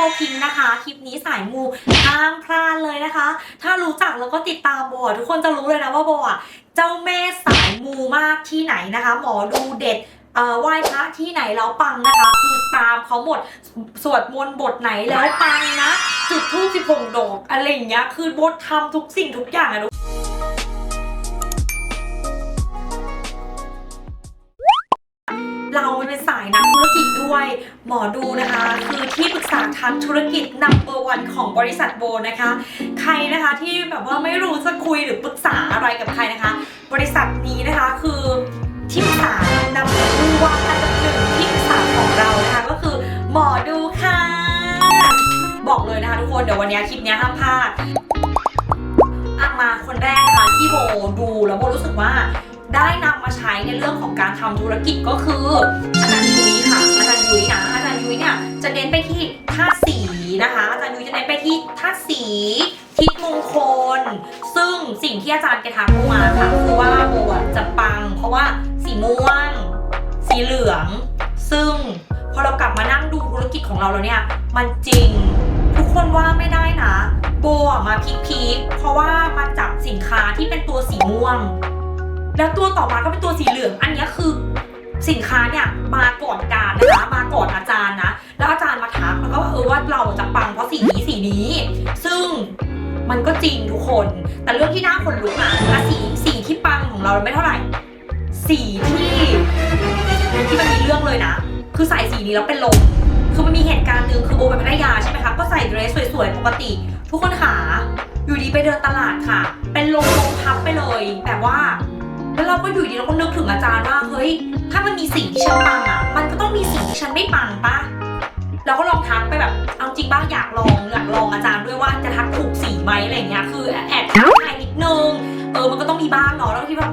โบพิงนะคะคลิปนี้สายมูห้ามพลาดเลยนะคะ ถ้ารู้จักแล้วก็ติดตามโบอะทุกคนจะรู้เลยนะว่าโบอะเจ้าแม่สายมูมากที่ไหนนะคะ หมอดูเด็ดเอ่อไหว้พระที่ไหนแล้วปังนะคะ คือตามเขาหมดสวดมนต์บทไหนแล้วปังนะ จุดทูบสิบหกดอกอะไรอย่างเงี้ยคือบทำทุกสิ่งทุกอย่างอะทุกเราเป็นสายนัก ด้วยหมอดูนะคะ คือที่ปรึกษาทางธุรกิจนัมเบอร์วันของบริษัทโบนะคะ ใครนะคะที่แบบว่าไม่รู้จะคุยหรือปรึกษาอะไรกับใครนะคะ บริษัทนี้นะคะคือที่ปรึกษานำผู้ว่าอันดับหนึ่งที่ปรึกษาของเรานะคะก็คือหมอดูค่ะ บอกเลยนะคะทุกคนเดี๋ยววันนี้คลิปนี้ห้ามพลาดมาคนแรกนะคะที่โบดูแล้วโบรู้สึกว่า ได้นำมาใช้ในเรื่องของการทำธุรกิจก็คืออาจารย์ยุ้ยค่ะอาจารย์ยุ้ยนะอาจารย์ยุ้ยเนี่ยจะเน้นไปที่ธาตุสีนะคะ อาจารย์ยุ้ยจะเน้นไปที่ธาตุสีทิศมงคล ซึ่งสิ่งที่อาจารย์แกทักมาค่ะคือว่าโบจะปัง เพราะว่าสีม่วง สีเหลือง ซึ่งพอเรากลับมานั่งดูธุรกิจของเราแล้วเนี่ยมันจริงทุกคนว่าไม่ได้นะ โบมาพีคๆเพราะว่ามาจับสินค้าที่เป็นตัวสีม่วง แล้วตัวต่อมาก็เป็นตัวสีเหลือง อันนี้คือสินค้าเนี่ยมาก่อนการนะคะมาก่อนอาจารย์นะ แล้วอาจารย์มาทักแล้วก็เออว่าเราจะปังเพราะสีนี้สีนี้ ซึ่งมันก็จริงทุกคน แต่เรื่องที่น่าขนลุกอะอะสีสีที่ปังของเราไม่เท่าไหร่ สีที่ที่มันมีเรื่องเลยนะ คือใส่สีนี้แล้วเป็นลมคือมันมีเหตุการณ์หนึ่งคือโบไปพัทยาใช่ไหมคะก็ใส่เดรสสวยๆปกติ ทุกคนขาอยู่ดีไปเดินตลาดค่ะ เป็นลมลมพับไปเลยแบบว่า แล้วเราก็อยู่ดีเราก็นึกถึงอาจารย์ว่าเฮ้ย ถ้ามันมีสิ่งที่ฉันปังอะ มันก็ต้องมีสิ่งที่ฉันไม่ปังปะเราก็ลองทักไปแบบ เอาจริงบ้างอยากลองอยากลองอาจารย์ด้วยว่าจะทักถูกสีไหมอะไรเงี้ย คือแอบทักทายนิดนึง เออ มันก็ต้องมีบ้างเนาะ แล้วก็คิดว่า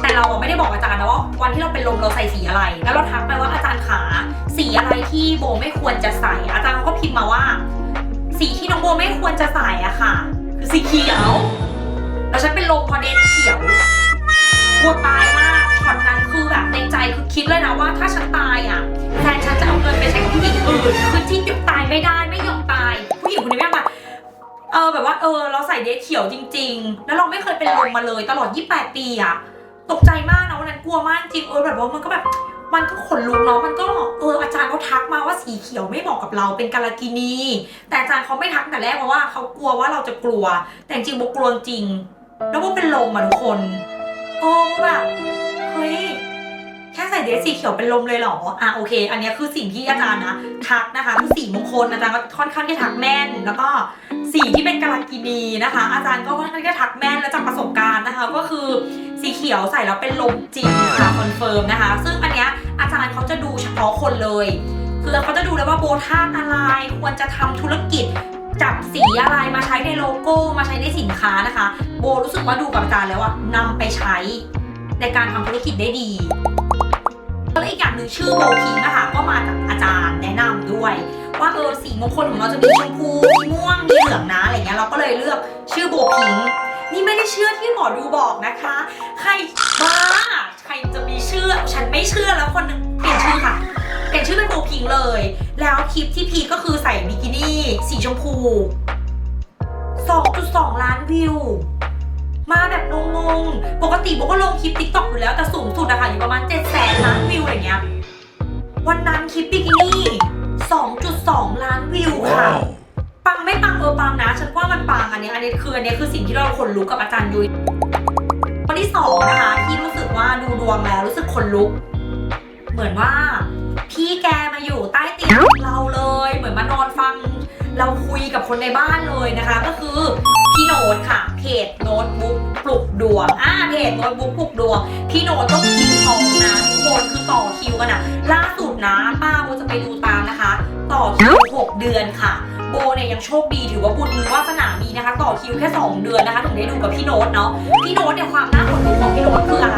แต่เราไม่ได้บอกอาจารย์นะว่าวันที่เราเป็นลมเราใส่สีอะไร แล้วเราทักไปว่าอาจารย์ขาสีอะไรที่โบไม่ควรจะใส่ อาจารย์เขาก็พิมพ์มาว่า สีที่น้องโบไม่ควรจะใส่อะค่ะ คือสีเขียว แล้วฉันเป็นลมพอเดนเขียว กลัวตายมากช็อตนั้นคือแบบในใจคือคิดเลยนะว่าถ้าฉันตายอะแฟนฉันจะเอาเงินไปใช้กับผู้หญิงอื่นคือที่ยอมตายไม่ได้ไม่ยอมตายผู้หญิงคนนี้ไม่ยอมตาเออแบบว่าเออเราใส่เดทเขียวจริง ๆ แล้วเราไม่เคยเป็นลมมาเลยตลอด 28 ปีอะตกใจมากนะวันนั้นกลัวมากจริงเออแบบว่ามันก็แบบมันก็ขนลุกเนาะ มันก็เอออาจารย์เขาทักมาว่าสีเขียวไม่เหมาะกับเราเป็นกาลกินี แต่อาจารย์เขาไม่ทักแต่แรกเพราะว่าเขากลัวว่าเราจะกลัว แต่จริงบกลัวจริง แล้วโบเป็นลมอะทุกคน โอ้แบบเฮ้ยแค่ใส่เดรสสีเขียวเป็นลมเลยเหรออะโอเค อันนี้คือสิ่งที่อาจารย์นะทักนะคะคือสีมงคลอาจารย์ก็ค่อนข้างที่ทักแม่น แล้วก็สีที่เป็นกาลกินีนะคะ อาจารย์ก็ค่อนข้างที่ทักแม่นและจากประสบการณ์นะคะ ก็คือสีเขียวใส่แล้วเป็นลมจริงค่ะคอนเฟิร์มนะคะ ซึ่งอันเนี้ยอาจารย์เขาจะดูเฉพาะคนเลยคือเขาจะดูเลยว่าโบธาอะไรควรจะทำธุรกิจ จับสีอะไรมาใช้ในโลโก้มาใช้ในสินค้านะคะ โบรู้สึกว่าดูกับอาจารย์แล้วว่านำไปใช้ในการทำธุรกิจได้ดีแล้วอีกอย่างหนึ่งชื่อโบพิงค์นะคะก็มาจากอาจารย์แนะนำด้วย ว่าเออสีมงคลของเราจะมีชมพูมีม่วงมีเหลืองนะอะไรเงี้ยเราก็เลยเลือกชื่อโบพิงนี่ไม่ได้เชื่อที่หมอดูบอกนะคะ ใครบ้าใครจะมีเชื่อ ฉันไม่เชื่อแล้วคนหนึ่ง ลี่ยนชื่อค่ะ เปลี่ยนชื่อเป็นโบพิงค์เลย แล้วคลิปที่พีคก็คือใส่บิกินี่ สีชมพู 2.2 ล้านวิว มาแบบงงๆ ปกติโบก็ลงคลิป t ิ k t o k อยู่แล้วแต่สูงสุดอะค่ะอยู่ประมาณ7แสนล้านวิวอะไรเงี้ย วันนั้นคลิปบิกินี่ 2.2 ล้านวิวค่ะ ปังไม่ปังเออปังนะ ฉันว่ามันปังอันนี้อันนี้คืออันนี้คือสิ่งที่เราขนลุกกับอาจารย์ยุ้ยวันที่สองนะคะที่รู้สึกว่าดูดวงแล้วรู้สึกขนลุก เหมือนว่าพี่แกมาอยู่ใต้เตียงเราเลย เหมือนมานอนฟัง เราคุยกับคนในบ้านเลยนะคะ ก็คือพี่โน้ตค่ะ เพจโน้ตบุ๊กปลุกดวงอ่าเพจโน้ตบุ๊กปลุกดวงพี่โน้ตก็คิวทองนะทุกคนคือต่อคิวกันอะล่าสุดนะป้าโบจะไปดูตามนะคะ ต่อคิว6เดือนค่ะโบเนี่ยยังโชคดีถือว่าบุญวาสนาดีนะคะ ต่อคิวแค่ 2 เดือนนะคะ ถึงได้ดูกับพี่โน้ตเนาะพี่โน้ตเนี่ยความน่าขนลุกของพี่โน้ตคืออะไร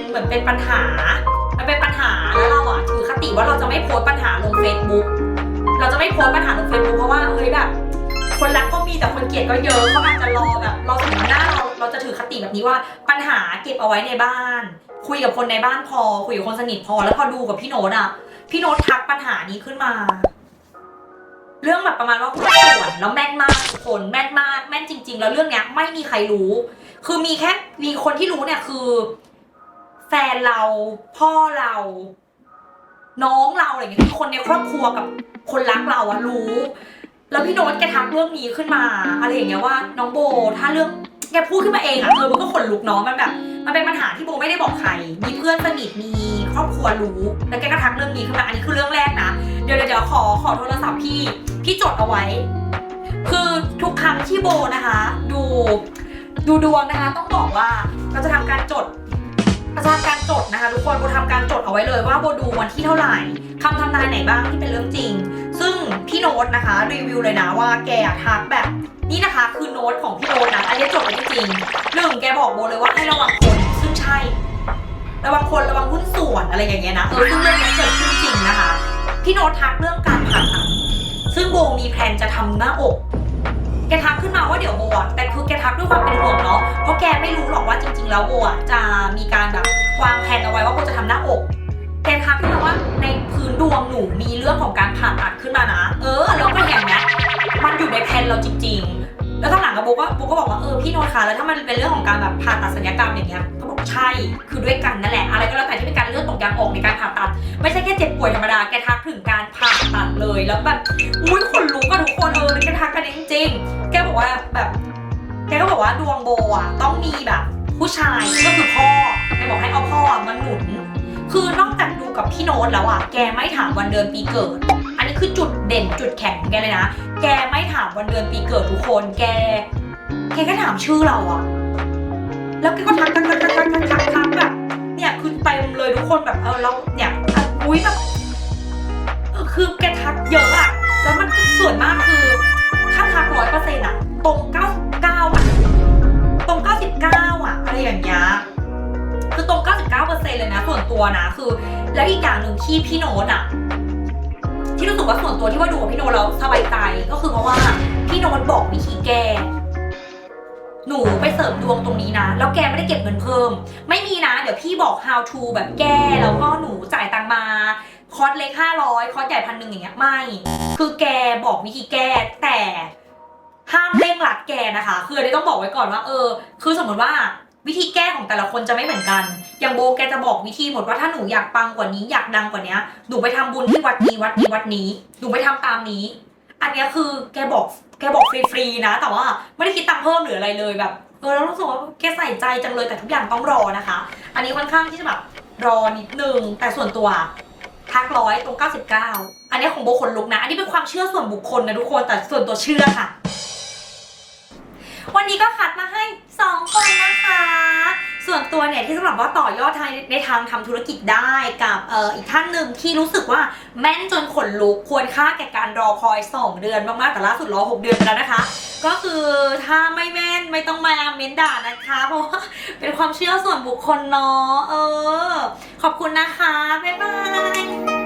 เพราะว่าเหมือนเป็นเหมือนเป็นปัญหา มันเป็นปัญหาแล้วเราอะถือคติว่าเราจะไม่โพสปัญหาลง Facebook เราจะไม่โพสปัญหาลง Facebook เพราะว่าเฮ้ยแบบ คนรักก็มีแต่คนเกลียดก็เยอะเขาอาจจะรอแบบ เราถึงหน้าเราเราจะถือคติแบบนี้ว่าปัญหาเก็บเอาไว้ในบ้าน คุยกับคนในบ้านพอ คุยกับคนสนิทพอ แล้วพอดูกับพี่โน้ตอะพี่โน้ตทักปัญหานี้ขึ้นมา เรื่องแบบประมาณว่าหุ้นส่วนแล้วแม่นมากทุกคนแม่นมากแม่นจริง ๆ แล้วเรื่องเนี้ยไม่มีใครรู้ คือมีแค่มีคนที่รู้เนี่ยคือ แฟนเรา พ่อเรา น้องเราอะไรอย่างเงี้ยคือคนในครอบครัวกับคนรักเราอะรู้ แล้วพี่โน้ตแกทักเรื่องนี้ขึ้นมา อะไรอย่างเงี้ยว่า น้องโบถ้าเรื่องแกพูดขึ้นมาเองอะเออมันก็ขนลุกเนาะมันแบบ มันเป็นปัญหาที่โบไม่ได้บอกใคร มีเพื่อนสนิทมีครอบครัวรู้ แล้วแกก็ทักเรื่องนี้ขึ้นมาอันนี้คือเรื่องแรกนะเดี๋ยวเดี๋ยวเดี๋ยวขอขอโทรศัพท์พี่พี่จดเอาไว้ คือทุกครั้งที่โบนะคะ ดูดูดวงนะคะ ต้องบอกว่าเราจะทำการจด เราจะทำการจดนะคะ ทุกคนโบทำการจดเอาไว้เลยว่าโบดูวันที่เท่าไหร่คำทำนายไหนบ้างที่เป็นเรื่องจริง ซึ่งพี่โน้ตนะคะรีวิวเลยนะว่าแกทักแบบนี่นะคะคือโน้ตของพี่โน้ตนะอันนี้จดไว้จริงหนึ่งแกบอกโบเลยว่าให้ระวังคนซึ่งใช่ ระวังคนระวังหุ้นส่วนอะไรอย่างเงี้ยนะเออซึ่งเรื่องนี้เกิดขึ้นจริงนะคะ พี่โน้ตทักเรื่องการผ่าตัดซึ่งโบมีแพลนจะทำหน้าอก แกทักขึ้นมาว่าเดี๋ยวโบอะแต่คือแกทักด้วยความเป็นห่วงเนาะเพราะแกไม่รู้หรอกว่าจริง ๆ แล้วโบอะจะมีการแบบวางแผนเอาไว้ว่าโบจะทำหน้าอกแกทักขึ้นมาว่าในพื้นดวงหนูมีเรื่องของการผ่าตัดขึ้นมานะ เออแล้วก็เห็นไหมมันอยู่ในแผนเราจริง ๆ แล้วตอนหลังกับโบก็โบก็บอกว่าเออพี่โนตคะแล้วถ้ามันเป็นเรื่องของการแบบผ่าตัดศัลยกรรมอย่างเงี้ยก็บอกใช่คือด้วยกันนั่นแหละอะไรก็แล้วแต่ที่เป็นการเลือดตกยางออกในการผ่าตัด ไม่ใช่แค่เจ็บป่วยธรรมดาแกทักถึงการผ่าตัดเลยแล้วแบบอุ้ยขนลุกอะทุกคนเออแกทักกันจริง ๆ แกบอกว่าแบบแกก็บอกว่าดวงโบอะต้องมีแบบ ผู้ชายก็คือพ่อแกบอกให้เอาพ่ออะมาหนุนคือนอกจากดูกับพี่โน้ตแล้วอะแกไม่ถามวันเดือนปีเกิด อันนี้คือจุดเด่นจุดแข็งของแกเลยนะ แกไม่ถามวันเดือนปีเกิดทุกคนแก แกก็ถามชื่อเราอะแล้วแกก็ทักทักทักทักทักทักทักทักแบบเนี่ยคือเต็มเลยทุกคนแบบเออเราเนี่ยอุ้ยแบบคือแกทักเยอะอะแล้วมันส่วนมากคือถ้าทักร้อยเปอร์เซ็นต์อะตรงเก้าสิบเก้าอะตรงเก้าสิบเก้าอะอะไรอย่างเงี้ยคือตรงเก้าสิบเก้าเปอร์เซ็นต์เลยนะส่วนตัวนะคือ แล้วอีกอย่างหนึ่งที่พี่โน้ตอะ ที่รู้สึกว่าส่วนตัวที่ว่าดูกับพี่โนแล้วสบายใจก็คือเพราะว่าพี่โน้ตบอกวิธีแก้หนูไปเสริมดวงตรงนี้นะ แล้วแกไม่ได้เก็บเงินเพิ่ม ไม่มีนะ เดี๋ยวพี่บอก how to แบบแก้แล้วก็หนูจ่ายตังมาคอร์สเล็กห้าร้อยคอร์สใหญ่พันหนึ่งอย่างเงี้ยไม่ คือแกบอกวิธีแก้แต่ห้ามเร่งรัดแกนะคะ คืออันนี้ต้องบอกไว้ก่อนว่า เออ คือสมมติว่า วิธีแก้ของแต่ละคนจะไม่เหมือนกัน อย่างโบแกจะบอกวิธีหมดว่าถ้าหนูอยากปังกว่านี้อยากดังกว่านี้หนูไปทำบุญที่วัดนี้วัดนี้วัดนี้ หนูไปทำตามนี้ อันนี้คือแกบอกแกบอกฟรีๆนะ แต่ว่าไม่ได้คิดตังค์เพิ่มหรืออะไรเลยแบบเออแล้วรู้สึกว่าแกใส่ใจจังเลยแต่ทุกอย่างต้องรอนะคะ อันนี้ค่อนข้างที่จะแบบรอนิดนึงแต่ส่วนตัวทักร้อยตรง 99 อันนี้ของโบคนลุกนะ อันนี้เป็นความเชื่อส่วนบุคคลนะทุกคนแต่ส่วนตัวเชื่อค่ะ วันนี้ก็คัดมาให้ 2 คนนะคะ ส่วนตัวเนี่ยที่สำหรับว่าต่อยอดทางในทางทำธุรกิจได้กับเอ่ออีกท่านหนึ่งที่รู้สึกว่าแม่นจนขนลุกควรค่าแก่การรอคอย 2 เดือนมากๆแต่ล่าสุดรอ 6 เดือนไปแล้วนะคะ ก็คือถ้าไม่แม่นไม่ต้องมาเม้นด่านะคะ เพราะว่าเป็นความเชื่อส่วนบุคคลเนาะเออ ขอบคุณนะคะ บ๊ายบาย